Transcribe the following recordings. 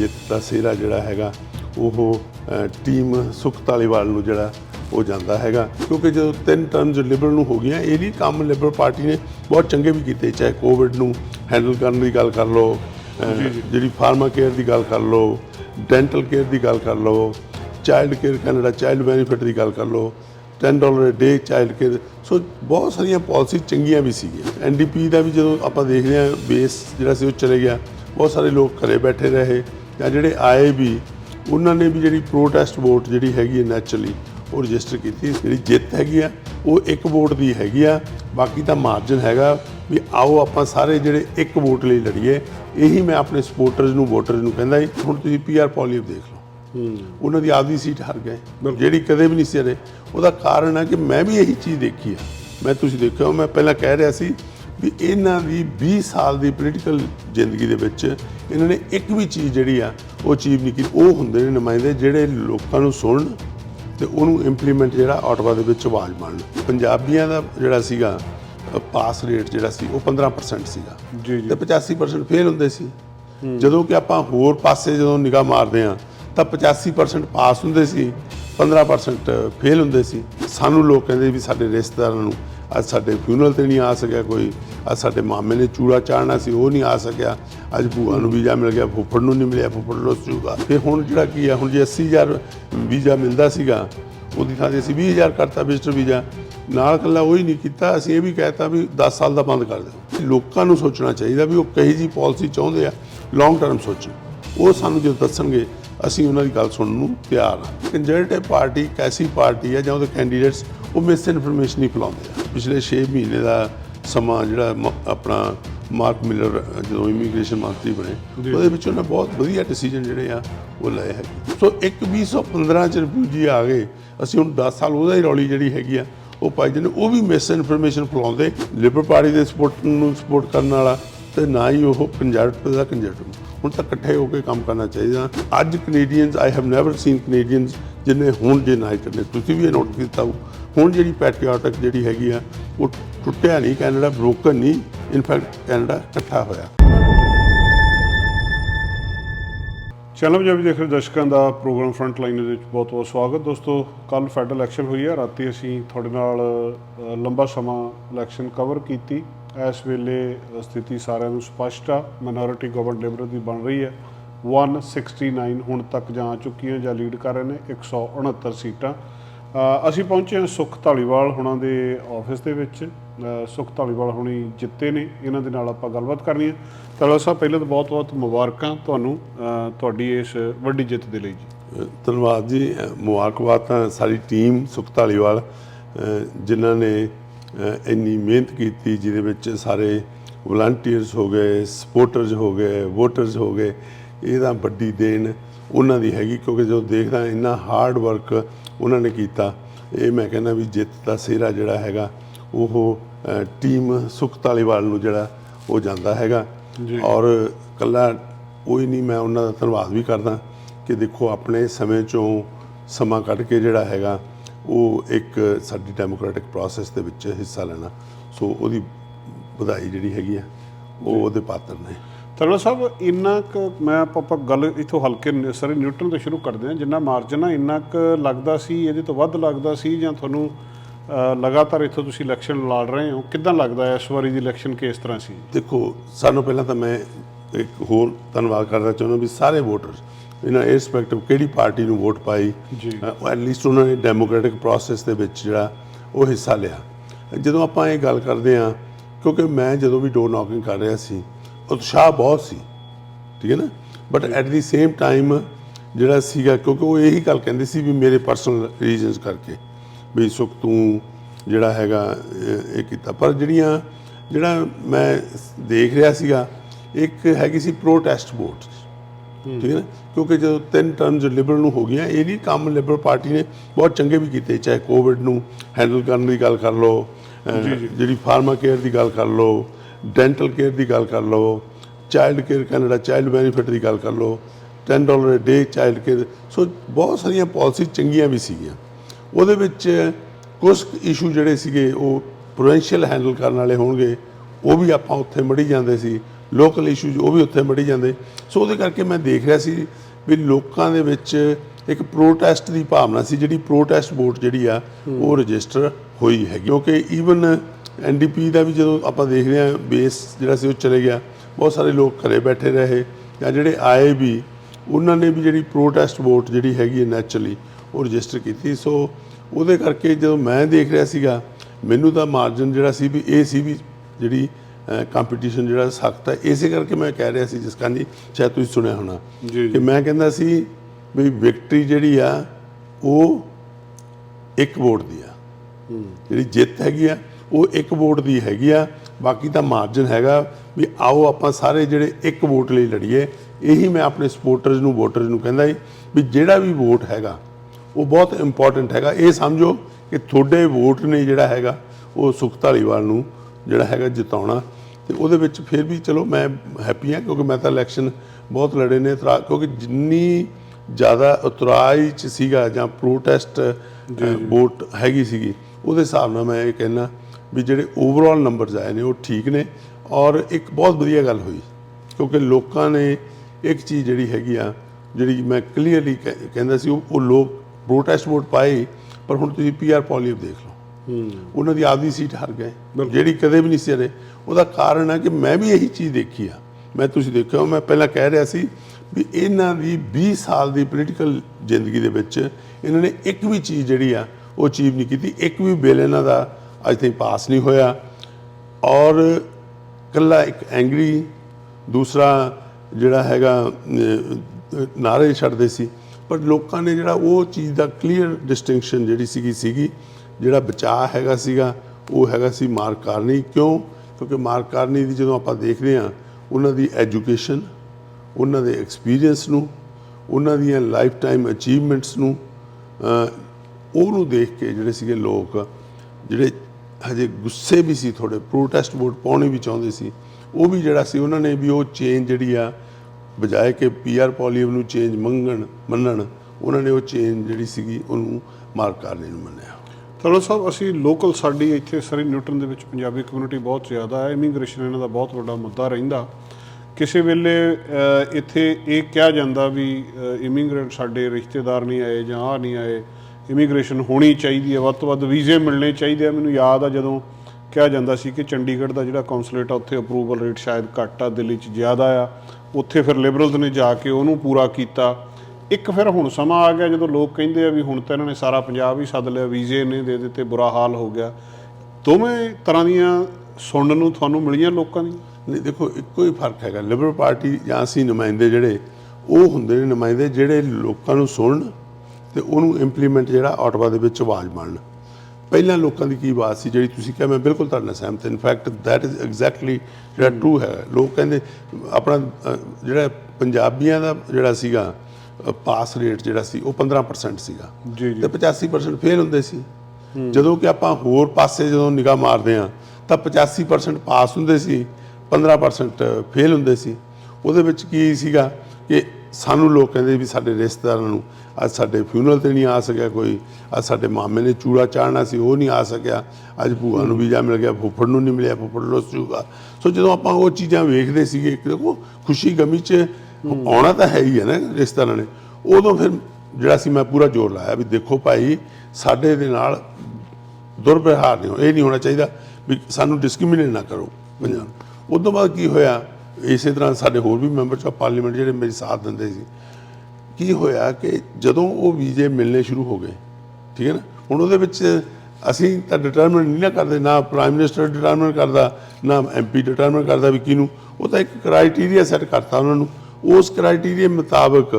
ਜਿੱਤ ਦਾ ਸਿਹਰਾ ਜਿਹੜਾ ਹੈਗਾ ਉਹ ਟੀਮ ਸੁਖ ਧਾਲੀਵਾਲ ਨੂੰ ਜਿਹੜਾ ਉਹ ਜਾਂਦਾ ਹੈਗਾ। ਕਿਉਂਕਿ ਜਦੋਂ ਤਿੰਨ ਟਰਮਸ ਲਿਬਰਲ ਨੂੰ ਹੋ ਗਈਆਂ ਇਹ ਵੀ ਕੰਮ ਲਿਬਰਲ ਪਾਰਟੀ ਨੇ ਬਹੁਤ ਚੰਗੇ ਵੀ ਕੀਤੇ। ਚਾਹੇ ਕੋਵਿਡ ਨੂੰ ਹੈਂਡਲ ਕਰਨ ਦੀ ਗੱਲ ਕਰ ਲਓ ਜਿਹੜੀ ਫਾਰਮਾ ਕੇਅਰ ਦੀ ਗੱਲ ਕਰ ਲਓ ਡੈਂਟਲ ਕੇਅਰ ਦੀ ਗੱਲ ਕਰ ਲਓ child care Canada child benefit ਦੀ ਗੱਲ ਕਰ ਲਓ 10 dollar a day child care so ਬਹੁਤ ਸਾਰੀਆਂ ਪਾਲਿਸੀ ਚੰਗੀਆਂ ਵੀ ਸੀਗੀਆਂ। ਐਨਡੀਪੀ ਦਾ ਵੀ ਜਦੋਂ ਆਪਾਂ ਦੇਖਦੇ ਹਾਂ ਬੇਸ ਜਿਹੜਾ ਸੀ ਉਹ ਚਲੇ ਗਿਆ। ਬਹੁਤ ਸਾਰੇ ਲੋਕ ਘਰੇ ਬੈਠੇ ਰਹੇ। ਜਾਂ ਜਿਹੜੇ ਆਏ ਵੀ ਉਹਨਾਂ ਨੇ ਵੀ ਜਿਹੜੀ ਪ੍ਰੋਟੈਸਟ ਵੋਟ ਜਿਹੜੀ ਹੈਗੀ ਹੈ ਨੈਚੁਰਲੀ ਉਹ ਰਜਿਸਟਰ ਕੀਤੀ ਜਿਹੜੀ ਜਿੱਤ ਹੈਗੀ ਆ ਉਹ ਇੱਕ ਵੋਟ ਦੀ ਹੈਗੀ ਆ। ਬਾਕੀ ਤਾਂ ਮਾਰਜਨ ਹੈਗਾ ਵੀ ਆਓ ਆਪਾਂ ਸਾਰੇ ਜਿਹੜੇ ਇੱਕ ਵੋਟ ਲਈ ਲੜੀਏ ਇਹੀ ਮੈਂ ਆਪਣੇ ਸਪੋਰਟਰਸ ਨੂੰ ਵੋਟਰਸ ਨੂੰ ਕਹਿੰਦਾ ਜੀ ਹੁਣ ਤੁਸੀਂ ਪੀਆਰ ਪੋਲੀਅਰ ਦੇਖ ਲਓ। ਉਹਨਾਂ ਦੀ ਆਪਦੀ ਸੀਟ ਹਾਰ ਗਏ। ਜਿਹੜੀ ਕਦੇ ਵੀ ਨਹੀਂ ਸੀ ਹਰੇ। ਉਹਦਾ ਕਾਰਨ ਹੈ ਕਿ ਮੈਂ ਵੀ ਇਹੀ ਚੀਜ਼ ਦੇਖੀ ਹੈ ਮੈਂ ਤੁਸੀਂ ਦੇਖਿਓ ਮੈਂ ਪਹਿਲਾਂ ਕਹਿ ਰਿਹਾ ਸੀ ਵੀ ਇਹਨਾਂ ਦੀ 20 ਸਾਲ ਦੀ ਪੋਲੀਟੀਕਲ ਜ਼ਿੰਦਗੀ ਦੇ ਵਿੱਚ ਇਹਨਾਂ ਨੇ ਇੱਕ ਵੀ ਚੀਜ਼ ਜਿਹੜੀ ਆ ਉਹ ਅਚੀਵ ਨਹੀਂ ਕੀਤੀ। ਉਹ ਹੁੰਦੇ ਨੇ ਨੁਮਾਇੰਦੇ ਜਿਹੜੇ ਲੋਕਾਂ ਨੂੰ ਸੁਣਨ ਤੇ ਉਹਨੂੰ ਇੰਪਲੀਮੈਂਟ ਜਿਹੜਾ ਆਟਵਾ ਦੇ ਵਿੱਚ ਆਵਾਜ਼ ਮਾਰਨ। ਪੰਜਾਬੀਆਂ ਦਾ ਜਿਹੜਾ ਸੀਗਾ ਪਾਸ ਰੇਟ ਜਿਹੜਾ ਸੀ ਉਹ 15% ਸੀਗਾ। ਜੀ, ਜੀ। ਤੇ 85% ਫੇਲ ਹੁੰਦੇ ਸੀ। ਜਦੋਂ ਕਿ ਆਪਾਂ ਹੋਰ ਪਾਸੇ ਜਦੋਂ ਨਿਗਾਹ ਮਾਰਦੇ ਆ ਤਾਂ 85% ਪਾਸ ਹੁੰਦੇ ਸੀ 15% ਫੇਲ ਹੁੰਦੇ ਸੀ। ਸਾਨੂੰ ਲੋਕ ਕਹਿੰਦੇ ਵੀ ਸਾਡੇ ਰਿਸ਼ਤੇਦਾਰਾਂ ਨੂੰ ਅੱਜ ਸਾਡੇ ਫਿਊਨਲ ਤੇ ਨਹੀਂ ਆ ਸਕਿਆ ਕੋਈ। ਅੱਜ ਸਾਡੇ ਮਾਮੇ ਨੇ ਚੂੜਾ ਚਾੜਨਾ ਸੀ, ਉਹ ਨਹੀਂ ਆ ਸਕਿਆ। ਅੱਜ ਭੂਆ ਨੂੰ ਵੀਜ਼ਾ ਮਿਲ ਗਿਆ, ਫੁੱਫੜ ਨੂੰ ਨਹੀਂ ਮਿਲਿਆ, ਫੁੱਫੜ ਨੂੰ ਚੂਗਾ। ਫਿਰ ਹੁਣ ਜਿਹੜਾ ਕੀ ਆ, ਹੁਣ ਜੇ 80000 ਵੀਜ਼ਾ ਮਿਲਦਾ ਸੀਗਾ, ਉਹਦੀ ਥਾਂ ਤੇ ਅਸੀਂ 20000 ਕਰਤਾ ਵਿਜ਼ਟਰ ਵੀਜ਼ਾ। ਨਾਲ ਕੱਲਾ ਉਹ ਹੀ ਨਹੀਂ ਕੀਤਾ, ਅਸੀਂ ਇਹ ਵੀ ਕਹਿਤਾ ਵੀ 10 ਸਾਲ ਦਾ ਬੰਦ ਕਰ ਦਿਓ। ਲੋਕਾਂ ਨੂੰ ਸੋਚਣਾ ਚਾਹੀਦਾ ਵੀ ਉਹ ਕਹੀ ਜੀ ਪਾਲਿਸੀ ਚਾਹੁੰਦੇ ਆ ਲੌਂਗ ਟਰਮ ਸੋਚੋ ਉਹ ਸਾਨੂੰ ਜਦੋਂ ਦੱਸਣਗੇ, ਅਸੀਂ ਉਹਨਾਂ ਦੀ ਗੱਲ ਸੁਣਨ ਨੂੰ ਤਿਆਰ ਹਾਂ। ਕੰਜ਼ਰਵੇਟਿਵ ਪਾਰਟੀ ਇੱਕ ਐਸੀ ਪਾਰਟੀ ਹੈ ਜਾਂ ਉਹਦੇ ਕੈਂਡੀਡੇਟਸ ਉਹ ਮਿਸ ਇਨਫੋਰਮੇਸ਼ਨ ਹੀ ਫੈਲਾਉਂਦੇ ਆ। ਪਿਛਲੇ 6 ਮਹੀਨੇ ਦਾ ਸਮਾਂ ਜਿਹੜਾ ਆਪਣਾ ਮਾਰਕ ਮਿਲਰ ਜਦੋਂ ਇਮੀਗ੍ਰੇਸ਼ਨ ਮੰਤਰੀ ਬਣੇ ਉਹਦੇ ਵਿੱਚ ਉਹਨੇ ਬਹੁਤ ਵਧੀਆ ਡਿਸੀਜਨ ਜਿਹੜੇ ਆ ਉਹ ਲਏ ਹੈ ਸੋ ਇੱਕ 2015 ਚ ਰਿਫਿਊਜੀ ਆ ਗਏ ਅਸੀਂ ਹੁਣ 10 ਸਾਲ ਉਹਦਾ ਹੀ ਰੌਲੀ ਜਿਹੜੀ ਹੈਗੀ ਆ ਉਹ ਪਾਈ ਜਾਂਦੇ ਉਹ ਵੀ ਮਿਸ ਇਨਫੋਰਮੇਸ਼ਨ ਫੈਲਾਉਂਦੇ ਲਿਬਰਲ ਪਾਰਟੀ ਦੇ ਸਪੋਰਟ ਨੂੰ ਸਪੋਰਟ ਕਰਨ ਵਾਲਾ ਤੇ ਨਾ ਹੀ ਉਹ ਕੰਜ਼ਰਵੇਟਿਵ ਦਾ ਕੰਜ਼ਰਵੇਟਿਵ ਹੁਣ ਤਾਂ ਇਕੱਠੇ ਹੋ ਕੇ ਕੰਮ ਕਰਨਾ ਚਾਹੀਦਾ। ਅੱਜ Canadians I have never seen Canadians ਜਿਨੇ ਹੁਣ ਜੇ ਨੇ ਤੁਸੀਂ ਵੀ ਇਹ ਨੋਟ ਕੀਤਾ ਹੁਣ ਜਿਹੜੀ ਪੈਟਰੀਓਟਿਕ ਜਿਹੜੀ ਹੈਗੀ ਆ, ਉਹ ਟੁੱਟਿਆ ਨਹੀਂ, ਕੈਨੇਡਾ ਬ੍ਰੋਕਨ ਨਹੀਂ ਇਨਫੈਕਟ ਕੈਨੇਡਾ ਇਕੱਠਾ ਹੋਇਆ। ਚੈਨਲ ਪੰਜਾਬੀ ਦੇਖ ਰਹੇ ਦਰਸ਼ਕਾਂ ਦਾ ਪ੍ਰੋਗਰਾਮ ਫਰੰਟ ਲਾਈਨ ਦੇ ਵਿੱਚ ਬਹੁਤ ਬਹੁਤ ਸਵਾਗਤ। ਦੋਸਤੋ ਕੱਲ ਫੈਡਰਲ ਇਲੈਕਸ਼ਨ ਹੋਈ ਹੈ ਰਾਤੀ ਅਸੀਂ ਤੁਹਾਡੇ ਨਾਲ ਲੰਬਾ ਸਮਾਂ ਇਲੈਕਸ਼ਨ ਕਵਰ ਕੀਤੀ। ਇਸ ਵੇਲੇ ਸਥਿਤੀ ਸਾਰਿਆਂ ਨੂੰ ਸਪਸ਼ਟ ਆ ਮਿਨੋਰਿਟੀ ਗਵਰਨਮੈਂਟ ਲਿਬਰਲ ਦੀ ਬਣ ਰਹੀ ਹੈ। 169 ਹੁਣ ਤੱਕ ਜਾ ਚੁੱਕੀਆਂ ਜਾਂ ਲੀਡ ਕਰ ਰਹੇ ਨੇ 169 ਸੀਟਾਂ। ਅਸੀਂ ਪਹੁੰਚੇ ਹਾਂ ਸੁਖ ਧਾਲੀਵਾਲ ਹੁਣਾਂ ਦੇ ਆਫਿਸ ਦੇ ਵਿੱਚ। ਅ, ਸੁਖ ਧਾਲੀਵਾਲ ਹੁਣੀ ਜਿੱਤੇ ਨੇ ਇਹਨਾਂ ਦੇ ਨਾਲ ਆਪਾਂ ਗੱਲਬਾਤ ਕਰਨੀ ਹੈ। ਧਾਲੀਵਾਲ ਸਾਹਿਬ ਪਹਿਲਾਂ ਤਾਂ ਬਹੁਤ-ਬਹੁਤ ਮੁਬਾਰਕਾਂ ਤੁਹਾਨੂੰ ਤੁਹਾਡੀ ਇਸ ਵੱਡੀ ਜਿੱਤ ਦੇ ਲਈ ਜੀ। ਧੰਨਵਾਦ ਜੀ ਮੁਬਾਰਕਬਾਦ ਤਾਂ ਸਾਰੀ ਟੀਮ ਸੁਖ ਧਾਲੀਵਾਲ ਜਿਨ੍ਹਾਂ ਨੇ ਇੰਨੀ ਮਿਹਨਤ ਕੀਤੀ ਜਿਹਦੇ ਵਿੱਚ ਸਾਰੇ ਵਲੰਟੀਅਰਸ ਹੋ ਗਏ ਸਪੋਰਟਰਸ ਹੋ ਗਏ ਵੋਟਰਸ ਹੋ ਗਏ ਇਹਦਾ ਵੱਡੀ ਦੇਣ ਉਹਨਾਂ ਦੀ ਹੈਗੀ ਕਿਉਂਕਿ ਜਦੋਂ ਦੇਖਦਾ ਇੰਨਾ ਹਾਰਡ ਵਰਕ ਉਹਨਾਂ ਨੇ ਕੀਤਾ। ਇਹ ਮੈਂ ਕਹਿੰਦਾ ਵੀ ਜਿੱਤ ਦਾ ਸਿਹਰਾ ਜਿਹੜਾ ਹੈਗਾ ਉਹ ਟੀਮ ਸੁਖ ਧਾਲੀਵਾਲ ਨੂੰ ਜਿਹੜਾ ਉਹ ਜਾਂਦਾ ਹੈਗਾ। ਔਰ ਕੱਲਾ ਉਹ ਹੀ ਨਹੀਂ ਮੈਂ ਉਹਨਾਂ ਦਾ ਧੰਨਵਾਦ ਵੀ ਕਰਦਾ ਕਿ ਦੇਖੋ ਆਪਣੇ ਸਮੇਂ ਚੋਂ ਸਮਾਂ ਕੱਢ ਕੇ ਜਿਹੜਾ ਹੈਗਾ ਉਹ ਇੱਕ ਸਾਡੀ ਡੈਮੋਕ੍ਰੈਟਿਕ ਪ੍ਰੋਸੈਸ ਦੇ ਵਿੱਚ ਹਿੱਸਾ ਲੈਣਾ। ਸੋ ਉਹਦੀ ਵਧਾਈ ਜਿਹੜੀ ਹੈਗੀ ਆ ਉਹ ਉਹਦੇ ਪਾਤਰ ਨੇ। ਧਾਲੀਵਾਲ ਸਾਹਿਬ ਇੰਨਾ ਕੁ ਮੈਂ ਆਪਾਂ ਆਪਾਂ ਗੱਲ ਇਥੋਂ ਹਲਕੇ ਸਾਰੇ ਨਿਊਟਰਲ ਤੋਂ ਸ਼ੁਰੂ ਕਰਦੇ ਹਾਂ ਜਿੰਨਾ ਮਾਰਜਨ ਆ ਇੰਨਾ ਕੁ ਲੱਗਦਾ ਸੀ ਇਹਦੇ ਤੋਂ ਵੱਧ ਲੱਗਦਾ ਸੀ ਜਾਂ ਤੁਹਾਨੂੰ ਲਗਾਤਾਰ ਇੱਥੋਂ ਤੁਸੀਂ ਇਲੈਕਸ਼ਨ ਲੜ ਰਹੇ ਹੋ? ਕਿੱਦਾਂ ਲੱਗਦਾ ਹੈ ਇਸ ਵਾਰੀ ਦੀ ਇਲੈਕਸ਼ਨ ਕਿਸ ਤਰ੍ਹਾਂ ਸੀ? ਦੇਖੋ ਸਾਨੂੰ ਪਹਿਲਾਂ ਤਾਂ ਮੈਂ ਇੱਕ ਹੋਰ ਧੰਨਵਾਦ ਕਰਨਾ ਚਾਹੁੰਦਾ ਵੀ ਸਾਰੇ ਵੋਟਰਸ ਇਹਨਾਂ ਇਰਸਪੈਕਟਿਵ ਕਿਹੜੀ ਪਾਰਟੀ ਨੂੰ ਵੋਟ ਪਾਈ ਜੀ। ਐਟ ਲੀਸਟ ਉਹਨਾਂ ਨੇ ਡੈਮੋਕ੍ਰੈਟਿਕ ਪ੍ਰੋਸੈਸ ਦੇ ਵਿੱਚ ਜਿਹੜਾ ਉਹ ਹਿੱਸਾ ਲਿਆ। ਜਦੋਂ ਆਪਾਂ ਇਹ ਗੱਲ ਕਰਦੇ ਆ ਕਿਉਂਕਿ ਮੈਂ ਜਦੋਂ ਵੀ ਡੋਰ ਨੌਕਿੰਗ ਕਰ ਰਿਹਾ ਸੀ ਉਤਸ਼ਾਹ ਬਹੁਤ ਸੀ ਠੀਕ ਹੈ ਨਾ? But at the same time ਜਿਹੜਾ ਸੀਗਾ ਕਿਉਂਕਿ ਉਹ ਇਹੀ ਗੱਲ ਕਹਿੰਦੇ ਸੀ ਵੀ ਮੇਰੇ ਪਰਸਨਲ ਰੀਜ਼ਨਸ ਕਰਕੇ ਵੀ ਸੁਖ ਤੂੰ ਜਿਹੜਾ ਹੈਗਾ ਇਹ ਕੀਤਾ। ਪਰ ਜਿਹੜੀਆਂ ਜਿਹੜਾ ਮੈਂ ਦੇਖ ਰਿਹਾ ਸੀਗਾ ਇੱਕ ਹੈਗੀ ਸੀ ਪ੍ਰੋਟੈਸਟ ਵੋਟਸ ਠੀਕ ਹੈ ਨਾ? ਕਿਉਂਕਿ ਜਦੋਂ ਤਿੰਨ ਟਰਮਸ ਲਿਬਰਲ ਨੂੰ ਹੋ ਗਈਆਂ ਇਹ ਵੀ ਕੰਮ ਲਿਬਰਲ ਪਾਰਟੀ ਨੇ ਬਹੁਤ ਚੰਗੇ ਵੀ ਕੀਤੇ ਚਾਹੇ ਕੋਵਿਡ ਨੂੰ ਹੈਂਡਲ ਕਰਨ ਦੀ ਗੱਲ ਕਰ ਲਓ ਜਿਹੜੀ ਫਾਰਮਾ ਕੇਅਰ ਦੀ ਗੱਲ ਕਰ ਲਓ ਡੈਂਟਲ ਕੇਅਰ ਦੀ ਗੱਲ ਕਰ ਲਓ child care Canada child benefit ਦੀ ਗੱਲ ਕਰ ਲਓ 10 dollar a day child care so ਬਹੁਤ ਸਾਰੀਆਂ ਪਾਲਿਸੀ ਚੰਗੀਆਂ ਵੀ ਸੀਗੀਆਂ। ਉਹਦੇ ਵਿੱਚ ਕੁਝ ਇਸ਼ੂ ਜਿਹੜੇ ਸੀਗੇ ਉਹ ਪ੍ਰੋਵਿੰਸ਼ੀਅਲ ਹੈਂਡਲ ਕਰਨ ਵਾਲੇ ਹੋਣਗੇ ਉਹ ਵੀ ਆਪਾਂ ਉੱਥੇ ਮੜੀ ਜਾਂਦੇ ਸੀ। ਲੋਕਲ ਇਸ਼ੂਜ਼ ਉਹ ਵੀ ਉੱਥੇ ਮੜੀ ਜਾਂਦੇ। ਸੋ ਉਹਦੇ ਕਰਕੇ ਮੈਂ ਦੇਖ ਰਿਹਾ ਸੀ ਵੀ ਲੋਕਾਂ ਦੇ ਵਿੱਚ ਇੱਕ ਪ੍ਰੋਟੈਸਟ ਦੀ ਭਾਵਨਾ ਸੀ ਜਿਹੜੀ ਪ੍ਰੋਟੈਸਟ ਵੋਟ ਜਿਹੜੀ ਆ ਉਹ ਰਜਿਸਟਰ ਹੋਈ ਹੈਗੀ। ਕਿਉਂਕਿ ਈਵਨ ਐਨਡੀਪੀ ਦਾ ਵੀ ਜਦੋਂ ਆਪਾਂ ਦੇਖਦੇ ਹਾਂ ਬੇਸ ਜਿਹੜਾ ਸੀ ਉਹ ਚਲੇ ਗਿਆ ਬਹੁਤ ਸਾਰੇ ਲੋਕ ਘਰੇ ਬੈਠੇ ਰਹੇ ਜਾਂ ਜਿਹੜੇ ਆਏ ਵੀ ਉਹਨਾਂ ਨੇ ਵੀ ਜਿਹੜੀ ਪ੍ਰੋਟੈਸਟ ਵੋਟ ਜਿਹੜੀ ਹੈਗੀ ਹੈ ਨੈਚੁਰਲੀ ਉਹ ਰਜਿਸਟਰ ਕੀਤੀ। ਸੋ ਉਹਦੇ ਕਰਕੇ ਜਦੋਂ ਮੈਂ ਦੇਖ ਰਿਹਾ ਸੀਗਾ ਮੈਨੂੰ ਤਾਂ ਮਾਰਜਨ ਜਿਹੜਾ ਸੀ ਵੀ ਇਹ ਸੀ ਵੀ ਜਿਹੜੀ ਕੰਪੀਟੀਸ਼ਨ ਜਿਹੜਾ ਸਖਤ ਹੈ। ਇਸੇ ਕਰਕੇ ਮੈਂ ਕਹਿ ਰਿਹਾ ਸੀ ਜਸਕਾਨ ਜੀ ਸ਼ਾਇਦ ਤੁਸੀਂ ਸੁਣਿਆ ਹੋਣਾ। ਕਿ ਮੈਂ ਕਹਿੰਦਾ ਸੀ ਵੀ ਵਿਕਟਰੀ ਜਿਹੜੀ ਆ ਉਹ ਇੱਕ ਵੋਟ ਦੀ ਆ। ਜਿਹੜੀ ਜਿੱਤ ਹੈਗੀ ਆ ਉਹ ਇੱਕ ਵੋਟ ਦੀ ਹੈਗੀ ਆ ਬਾਕੀ ਤਾਂ ਮਾਰਜਨ ਹੈਗਾ ਵੀ ਆਓ ਆਪਾਂ ਸਾਰੇ ਜਿਹੜੇ ਇੱਕ ਵੋਟ ਲਈ ਲੜੀਏ ਇਹੀ ਮੈਂ ਆਪਣੇ ਸਪੋਰਟਰਸ ਨੂੰ ਵੋਟਰਸ ਨੂੰ ਕਹਿੰਦਾ ਜੀ ਵੀ ਜਿਹੜਾ ਵੀ ਵੋਟ ਹੈਗਾ ਉਹ ਬਹੁਤ ਇੰਪੋਰਟੈਂਟ ਹੈਗਾ। ਇਹ ਸਮਝੋ ਕਿ ਤੁਹਾਡੇ ਵੋਟ ਨੇ ਜਿਹੜਾ ਹੈਗਾ ਉਹ ਸੁਖ ਧਾਲੀਵਾਲ ਨੂੰ ਜਿਹੜਾ ਹੈਗਾ ਜਿਤਾਉਣਾ। ਤੇ ਉਹਦੇ ਵਿੱਚ ਫਿਰ ਵੀ ਚਲੋ ਮੈਂ ਹੈਪੀ ਹਾਂ ਕਿਉਂਕਿ ਮੈਂ ਤਾਂ ਇਲੈਕਸ਼ਨ ਬਹੁਤ ਲੜੇ ਨੇ ਤਰਾ ਕਿਉਂਕਿ ਜਿੰਨੀ ਜ਼ਿਆਦਾ ਉਤਰਾਈ ਚ ਸੀਗਾ ਜਾਂ ਪ੍ਰੋਟੈਸਟ ਵੋਟ ਹੈਗੀ ਸੀਗੀ ਉਹਦੇ ਹਿਸਾਬ ਨਾਲ ਮੈਂ ਇਹ ਕਹਿਣਾ ਵੀ ਜਿਹੜੇ ਓਵਰਆਲ ਨੰਬਰਸ ਆਏ ਨੇ ਉਹ ਠੀਕ ਨੇ ਔਰ ਇੱਕ ਬਹੁਤ ਵਧੀਆ ਗੱਲ ਹੋਈ ਕਿਉਂਕਿ ਲੋਕਾਂ ਨੇ ਇੱਕ ਚੀਜ਼ ਜਿਹੜੀ ਹੈਗੀ ਆ ਜਿਹੜੀ ਮੈਂ ਕਲੀਅਰਲੀ ਕਹਿੰਦਾ ਸੀ ਉਹ ਲੋਕ ਪ੍ਰੋਟੈਸਟ ਵੋਟ ਪਾਏ ਪਰ ਹੁਣ ਤੁਸੀਂ ਪੀਆਰ ਪੋਲੀਓ ਦੇਖ ਲਓ। ਉਹਨਾਂ ਦੀ ਆਪਦੀ ਸੀਟ ਹਾਰ ਗਏ। ਜਿਹੜੀ ਕਦੇ ਵੀ ਨਹੀਂ ਸੀ ਰਹੇ ਉਹਦਾ ਕਾਰਨ ਹੈ ਕਿ ਮੈਂ ਵੀ ਇਹੀ ਚੀਜ਼ ਦੇਖੀ ਆ। ਮੈਂ ਤੁਸੀਂ ਦੇਖਿਆ ਮੈਂ ਪਹਿਲਾਂ ਕਹਿ ਰਿਹਾ ਸੀ ਵੀ ਇਹਨਾਂ ਦੀ 20 ਸਾਲ ਦੀ ਪੋਲੀਟੀਕਲ ਜ਼ਿੰਦਗੀ ਦੇ ਵਿੱਚ ਇਹਨਾਂ ਨੇ ਇੱਕ ਵੀ ਚੀਜ਼ ਜਿਹੜੀ ਆ ਉਹ ਅਚੀਵ ਨਹੀਂ ਕੀਤੀ। ਇੱਕ ਵੀ ਬਿੱਲ ਇਹਨਾਂ ਦਾ ਅੱਜ ਤਾਈਂ ਪਾਸ ਨਹੀਂ ਹੋਇਆ। ਔਰ ਕੱਲਾ ਇੱਕ ਐਂਗਰੀ ਦੂਸਰਾ ਜਿਹੜਾ ਹੈਗਾ ਅਹ, ਨਾਰੇ ਛੱਡਦੇ ਸੀ। ਪਰ ਲੋਕਾਂ ਨੇ ਜਿਹੜਾ ਉਹ ਚੀਜ਼ ਦਾ ਕਲੀਅਰ ਡਿਸਟਿੰਕਸ਼ਨ ਜਿਹੜੀ ਸੀਗੀ ਸੀਗੀ ਜਿਹੜਾ ਬਚਾਅ ਹੈਗਾ ਸੀਗਾ ਉਹ ਹੈਗਾ ਸੀ ਮਾਰਕ ਕਾਰਨੀ। ਕਿਉਂ? ਕਿਉਂਕਿ ਮਾਰਕ ਕਾਰਨੀ ਦੀ ਜਦੋਂ ਆਪਾਂ ਦੇਖਦੇ ਹਾਂ ਉਹਨਾਂ ਦੀ ਐਜੂਕੇਸ਼ਨ ਉਹਨਾਂ ਦੇ ਐਕਸਪੀਰੀਅੰਸ ਨੂੰ ਉਹਨਾਂ ਦੀਆਂ ਲਾਈਫ ਟਾਈਮ ਅਚੀਵਮੈਂਟਸ ਨੂੰ ਉਹਨੂੰ ਦੇਖ ਕੇ ਜਿਹੜੇ ਸੀਗੇ ਲੋਕ ਜਿਹੜੇ ਹਜੇ ਗੁੱਸੇ ਵੀ ਸੀ ਥੋੜੇ ਪ੍ਰੋਟੈਸਟ ਵੋਟ ਪਾਉਣੀ ਵੀ ਚਾਹੁੰਦੇ ਸੀ। ਉਹ ਵੀ ਜਿਹੜਾ ਸੀ, ਉਹਨਾਂ ਨੇ ਵੀ ਉਹ ਚੇਂਜ ਜਿਹੜੀ ਆ, ਬਜਾਏ ਕਿ ਪੀਆਰ ਪੋਲੀਅਮ ਨੂੰ ਚੇਂਜ ਮੰਗਣ, ਮੰਨਣ, ਉਹਨਾਂ ਨੇ ਉਹ ਚੇਂਜ ਜਿਹੜੀ ਸੀਗੀ, ਉਹਨੂੰ ਮਾਰਕ ਕਰਨੇ ਨੂੰ ਮੰਨਿਆ। ਤਲੋ ਸਾਹਿਬ, ਅਸੀਂ ਲੋਕਲ ਸਾਡੀ ਇੱਥੇ ਸਰੀ ਨਿਊਟਨ ਦੇ ਵਿੱਚ ਪੰਜਾਬੀ ਕਮਿਊਨਿਟੀ ਬਹੁਤ ਜ਼ਿਆਦਾ ਹੈ ਇਮੀਗ੍ਰੇਸ਼ਨ ਇਹਨਾਂ ਦਾ ਬਹੁਤ ਵੱਡਾ ਮੁੱਦਾ ਰਹਿੰਦਾ। ਕਿਸੇ ਵੇਲੇ ਇੱਥੇ ਇਹ ਕਿਹਾ ਜਾਂਦਾ ਵੀ ਇਮੀਗ੍ਰੈਂਟ ਸਾਡੇ ਰਿਸ਼ਤੇਦਾਰ ਨਹੀਂ ਆਏ ਜਾਂ ਆ ਨਹੀਂ ਆਏ ਇਮੀਗ੍ਰੇਸ਼ਨ ਹੋਣੀ ਚਾਹੀਦੀ ਹੈ, ਵੱਧ ਤੋਂ ਵੱਧ ਵੀਜ਼ੇ ਮਿਲਣੇ ਚਾਹੀਦੇ ਆ। ਮੈਨੂੰ ਯਾਦ ਆ ਜਦੋਂ ਕਿਹਾ ਜਾਂਦਾ ਸੀ ਕਿ ਚੰਡੀਗੜ੍ਹ ਦਾ ਜਿਹੜਾ ਕੌਂਸੂਲੇਟ ਆ, ਉੱਥੇ ਅਪਰੂਵਲ ਰੇਟ ਸ਼ਾਇਦ ਘੱਟ ਆ, ਦਿੱਲੀ 'ਚ ਜ਼ਿਆਦਾ ਆ। ਉੱਥੇ ਫਿਰ ਲਿਬਰਲਸ ਨੇ ਜਾ ਕੇ ਉਹਨੂੰ ਪੂਰਾ ਕੀਤਾ। ਇੱਕ ਫਿਰ ਹੁਣ ਸਮਾਂ ਆ ਗਿਆ ਜਦੋਂ ਲੋਕ ਕਹਿੰਦੇ ਆ ਵੀ ਹੁਣ ਤਾਂ ਇਹਨਾਂ ਨੇ ਸਾਰਾ ਪੰਜਾਬ ਹੀ ਸੱਦ ਲਿਆ, ਵੀਜ਼ੇ ਨੇ ਦੇ ਦਿੱਤੇ, ਬੁਰਾ ਹਾਲ ਹੋ ਗਿਆ। ਦੋਵੇਂ ਤਰ੍ਹਾਂ ਦੀਆਂ ਸੁਣਨ ਨੂੰ ਤੁਹਾਨੂੰ ਮਿਲੀਆਂ ਲੋਕਾਂ ਦੀ ਨਹੀਂ, ਦੇਖੋ, ਇੱਕੋ ਹੀ ਫ਼ਰਕ ਹੈਗਾ। ਲਿਬਰਲ ਪਾਰਟੀ ਜਾਂ ਅਸੀਂ ਨੁਮਾਇੰਦੇ ਜਿਹੜੇ, ਉਹ ਹੁੰਦੇ ਨੇ ਨੁਮਾਇੰਦੇ ਜਿਹੜੇ ਲੋਕਾਂ ਨੂੰ ਸੁਣਨ ਤੇ ਉਹਨੂੰ ਇੰਪਲੀਮੈਂਟ ਜਿਹੜਾ ਆਟਵਾ ਦੇ ਵਿੱਚ ਆਵਾਜ਼ ਬਣਨ ਪਹਿਲਾਂ ਲੋਕਾਂ ਦੀ ਕੀ ਬਾਤ ਸੀ ਜਿਹੜੀ ਤੁਸੀਂ ਕਿਹਾ ਮੈਂ ਬਿਲਕੁਲ ਤੁਹਾਡੇ ਨਾਲ ਸਹਿਮਤ in fact that is exactly ਜਿਹੜਾ ਟਰੂ ਹੈ। ਲੋਕ ਕਹਿੰਦੇ ਆਪਣਾ ਜਿਹੜਾ ਪੰਜਾਬੀਆਂ ਦਾ ਜਿਹੜਾ ਸੀਗਾ ਪਾਸ ਰੇਟ ਜਿਹੜਾ ਸੀ ਉਹ 15% ਸੀਗਾ। ਜੀ, ਜੀ। ਤੇ 85% ਫੇਲ ਹੁੰਦੇ ਸੀ। ਜਦੋਂ ਕਿ ਆਪਾਂ ਹੋਰ ਪਾਸੇ ਜਦੋਂ ਨਿਗਾਹ ਮਾਰਦੇ ਆ ਤਾਂ 85% ਪਾਸ ਹੁੰਦੇ ਸੀ 15% ਫੇਲ ਹੁੰਦੇ ਸੀ। ਉਹਦੇ ਵਿੱਚ ਕੀ ਸੀਗਾ ਕਿ ਸਾਨੂੰ ਲੋਕ ਕਹਿੰਦੇ ਵੀ ਸਾਡੇ ਰਿਸ਼ਤੇਦਾਰਾਂ ਨੂੰ, ਅੱਜ ਸਾਡੇ ਫਿਊਨਲ ਤੇ ਨਹੀਂ ਆ ਸਕਿਆ ਕੋਈ, ਅੱਜ ਸਾਡੇ ਮਾਮੇ ਨੇ ਚੂੜਾ ਚਾੜਨਾ ਸੀ, ਉਹ ਨਹੀਂ ਆ ਸਕਿਆ, ਅੱਜ ਭੂਆ ਨੂੰ ਵੀਜ਼ਾ ਮਿਲ ਗਿਆ, ਫੁੱਫੜ ਨੂੰ ਨਹੀਂ ਮਿਲਿਆ, ਫੁੱਫੜ ਰੁੱਸ ਜੂਗਾ ਸੋ ਜਦੋਂ ਆਪਾਂ ਉਹ ਚੀਜ਼ਾਂ ਵੇਖਦੇ ਸੀਗੇ ਕਿ ਦੇਖੋ, ਖੁਸ਼ੀ ਗਮੀ 'ਚ ਆਉਣਾ ਤਾਂ ਹੈ ਹੀ ਹੈ ਨਾ ਰਿਸ਼ਤੇਦਾਰਾਂ ਨੇ। ਉਦੋਂ ਫਿਰ ਜਿਹੜਾ ਸੀ ਮੈਂ ਪੂਰਾ ਜ਼ੋਰ ਲਾਇਆ ਵੀ ਦੇਖੋ ਭਾਈ, ਸਾਡੇ ਦੇ ਨਾਲ ਦੁਰਵਿਵਹਾਰ ਨਹੀਂ ਹੋ, ਇਹ ਨਹੀਂ ਹੋਣਾ ਚਾਹੀਦਾ ਵੀ ਸਾਨੂੰ ਡਿਸਕ੍ਰਿਮੀਨੇਟ ਨਾ ਕਰੋ ਪੰਜਾਬ। ਉਸ ਤੋਂ ਬਾਅਦ ਕੀ ਹੋਇਆ? ਇਸੇ ਤਰ੍ਹਾਂ ਸਾਡੇ ਹੋਰ ਵੀ ਮੈਂਬਰਸ ਆਫ ਪਾਰਲੀਮੈਂਟ ਜਿਹੜੇ ਮੇਰੀ ਸਾਥ ਦਿੰਦੇ ਸੀ, ਕੀ ਹੋਇਆ ਕਿ ਜਦੋਂ ਉਹ ਵੀਜ਼ੇ ਮਿਲਣੇ ਸ਼ੁਰੂ ਹੋ ਗਏ, ਠੀਕ ਹੈ ਨਾ? ਹੁਣ ਉਹਦੇ ਵਿੱਚ ਅਸੀਂ ਤਾਂ ਡਿਟਰਮਿਨ ਨਹੀਂ ਨਾ ਕਰਦੇ, ਨਾ ਪ੍ਰਾਈਮ ਮਿਨਿਸਟਰ ਡਿਟਰਮਿਨ ਕਰਦਾ, ਨਾ ਐਮਪੀ ਡਿਟਰਮਿਨ ਕਰਦਾ ਵੀ ਕਿਹਨੂੰ। ਉਹ ਤਾਂ ਇੱਕ ਕ੍ਰਾਈਟੇਰੀਆ ਸੈੱਟ ਕਰਤਾ ਉਹਨਾਂ ਨੂੰ। ਉਸ ਕ੍ਰਾਈਟੇਰੀਆ ਮੁਤਾਬਕ